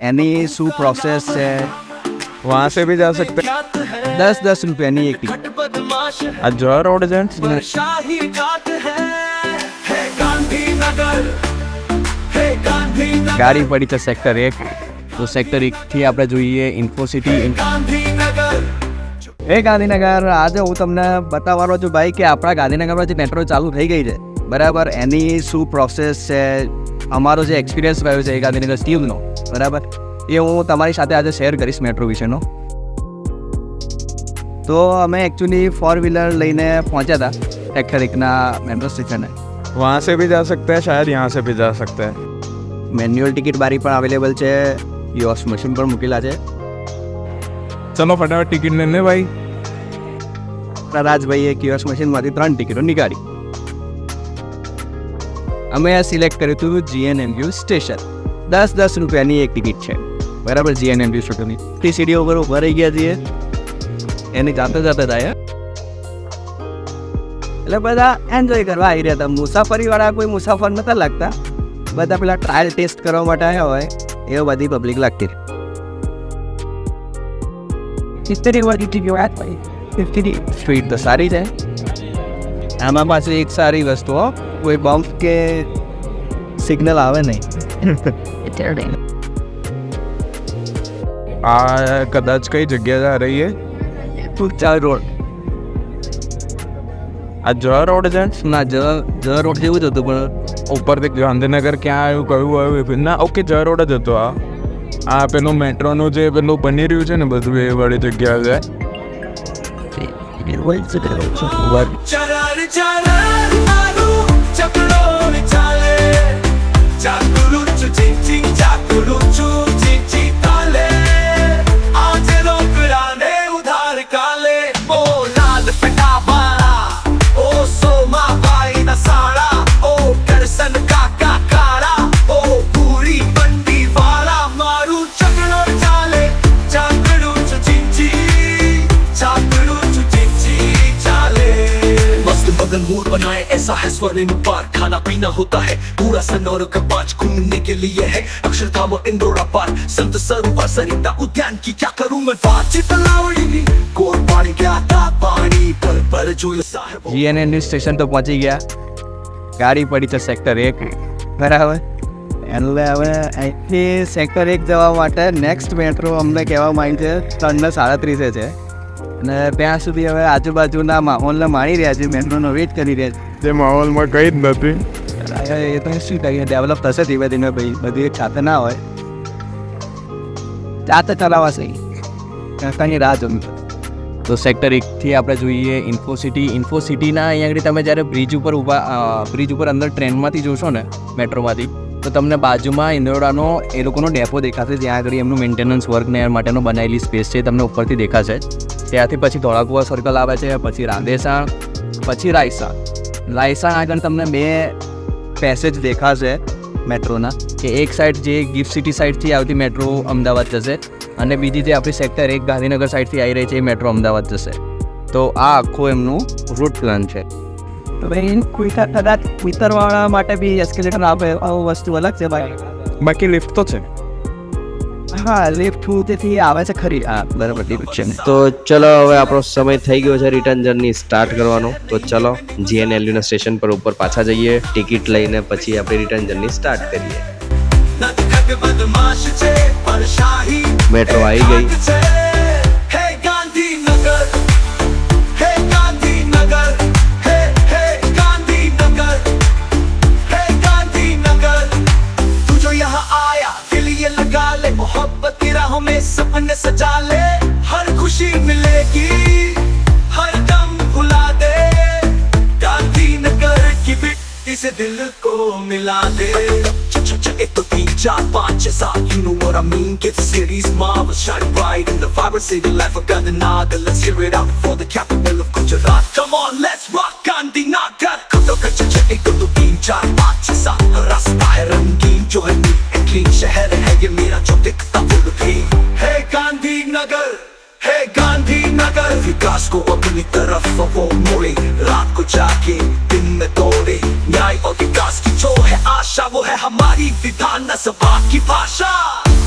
એની શું પ્રોસેસ છે वहाँ से भी जा सकते हैं દસ દસ રૂપિયાની એક ટિકિટ बदमाश है आज जो रोड जेंट्स पर शाही घाट है है गांधीनगर है गांधीनगर ગાડી પડી છે સેક્ટર એક તો સેક્ટર એકથી આપણે જોઈએ ઇન્ફોસિટી गांधीनगर એ ગાંધીનગર આજે હું તમને બતાવવાનો છું ભાઈ કે આપણા ગાંધીનગરમાં જે મેટ્રો ચાલુ થઈ ગઈ છે બરાબર એની શું પ્રોસેસ છે અમારો જે એક્સપિરિયન્સ રહ્યો છે એ ગાંધીનગર સ્ટીવનો બરાબર? એ હું તમારી સાથે આજે શેર કરીશ મેટ્રો વિશેનો. તો અમે એકચ્યુઅલી ફોર વ્હીલર લઈને પહોંચ્યા હતા ટેક્ટરિકના મેટ્રો સ્ટેશને વહાં સે ભી જા સકતે હૈ? શાયદ યહાં સે ભી જા સકતે હૈ. મેન્યુઅલ ટિકિટ બારી પણ અવેલેબલ છે. યોસ મશીન પણ મૂકેલા છે. ચલો ફટાફટ ટિકિટ લઈને ભાઈ. રાજભાઈએ કિયોસ મશીનમાંથી ત્રણ ટિકિટો નીકાળી. અમે સિલેક્ટ કર્યું હતું જીએનએમયુ સ્ટેશન દસ દસ રૂપિયાની એક ટિકિટ છે. બરાબર જીએનએમયુ સ્ટેશનની તે સીડીઓ ઉપર ઊભા રહી ગયા છીએ. એની જાતે જાતે થાય એટલે બધા એન્જોય કરવા આવી રહ્યા હતા. મુસાફરીવાળા કોઈ મુસાફર નતા લાગતા. બધા પેલા ટ્રાયલ ટેસ્ટ કરવા માટે આવ્યા હોય. એવો બધી પબ્લિક લાગતી સ્વીટ તો સારી છે. આમાં પાછી એક સારી વસ્તુ કોઈ બમ્પ કે સિગ્નલ આવે નહીં. તેડે આ કદાચ કઈ જગ્યા રહીએ ચાર રોડ. આ જ રોડ છે? ના જ જ રોડ જેવું જ હતું પણ ઉપરથી ગાંધીનગર ક્યાં આવ્યું કયું આવ્યું ના ઓકે જ રોડ જ હતો આ. આ પેલું મેટ્રોનું જે પેલું બની રહ્યું છે ને બધું એ વાળી જગ્યા છે. ચાલે ऐसा है स्वर्णिम पार खाना पीना होता है पूरा सनौर का पाँच घूमने के लिए है अक्षरधाम और इंदौरा पार संत सरोवर सरिता उद्यान की क्या करूं मैं बातचीत लावड़ी कोर पानी क्या था पानी पर पर जो ये साहब જીએનએનયુ સ્ટેશન તો પહોંચી ગયા ગાડી પડી છે સેક્ટર એક બરાબર એટલે હવે અહીંથી સેક્ટર એક જવા માટે નેક્સ્ટ મેટ્રો અમને કહેવામાં આવી છે ત્રણને સાડત્રીસે છે અને ત્યાં સુધી હવે આજુબાજુના માહોલને માણી રહ્યા છે મેટ્રોનો વેઇટ કરી રહ્યા જે માહોલમાં કઈ જ નથી. એ તો શું થાય ડેવલપ થશે ધીમે ધીમે ભાઈ. બધી એક સાથે ના હોય. જાતે ચલાવાશે. કંઈ રાહ જોવી તો સેક્ટર એકથી આપણે જોઈએ ઇન્ફોસિટી ઇન્ફોસિટીના અહીંયા આગળ તમે જ્યારે બ્રિજ ઉપર ઊભા બ્રિજ ઉપર અંદર ટ્રેનમાંથી જોશો ને મેટ્રોમાંથી તો તમને બાજુમાં ઇન્દોરાનો એ લોકોનો ડેપો દેખાશે. જ્યાં આગળ એમનું મેન્ટેનન્સ વર્ક ને એ માટેનો બનાવેલી સ્પેસ છે તમને ઉપરથી દેખાશે. ત્યાંથી પછી ધોળાકુવા સર્કલ આવે છે પછી રાંદેસા પછી રાયસા. રાયસા આગળ તમને બે પેસેજ દેખાશે મેટ્રોના કે એક સાઈડ જે ગિફ્ટ સિટી સાઈડથી આવતી મેટ્રો અમદાવાદ જશે અને બીજી જે આપણી સેક્ટર એક ગાંધીનગર સાઈડથી આવી રહી છે એ મેટ્રો અમદાવાદ જશે. તો આ આખું એમનું રૂટ પ્લાન છે. તો ભાઈ ક્વિટર કદાચ ક્વિટરવાળા માટે બી એસ્કેલેટર આપે આવું વસ્તુ અલગ છે ભાઈ. બાકી લિફ્ટ તો છે. હા લિફ્ટ તેથી આવે છે ખરી. હા બરાબર લિફ્ટ છે તો ચલો હવે આપણો સમય થઈ ગયો છે રિટર્ન જર્ની સ્ટાર્ટ કરવાનો. તો ચલો જીએનએલયુના સ્ટેશન પર ઉપર પાછા જઈએ. ટિકિટ લઈને પછી આપણે રિટર્ન જર્ની સ્ટાર્ટ કરીએ. મેટ્રો આવી ગઈ. दिल को मिला दे च च च एक तो तीन चार पाँच छह सात you know what I mean get the city's marvelous shine bright in the vibrant city life of Gandhinagar let's hear it out for the capital of Gujarat come on let's rock Gandhinagar कदो का च च एक दो तीन चार पाँच छह सात रास्ता है रंगीन जो है नीट एंड क्लीन शहर है ये मेरा जो दिखता फुल भी है गांधीनगर है नगर विकास को अपनी तरफ वो मोड़े रात को जाके दिन में तोड़े न्याय और विकास की जो है आशा वो है हमारी विधान सभा की भाषा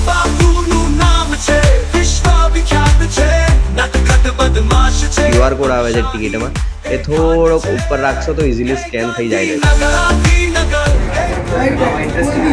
બાપુનું નામ છે વિશ્વ વિખ્યાત છે નટખટ બદમાશ છે ક્યુઆર કોડ આવે છે ટિકિટમાં એ થોડોક ઉપર રાખશો તો ઇઝીલી સ્કેન થઈ જાય છે ઇન્ટરેસ્ટિંગ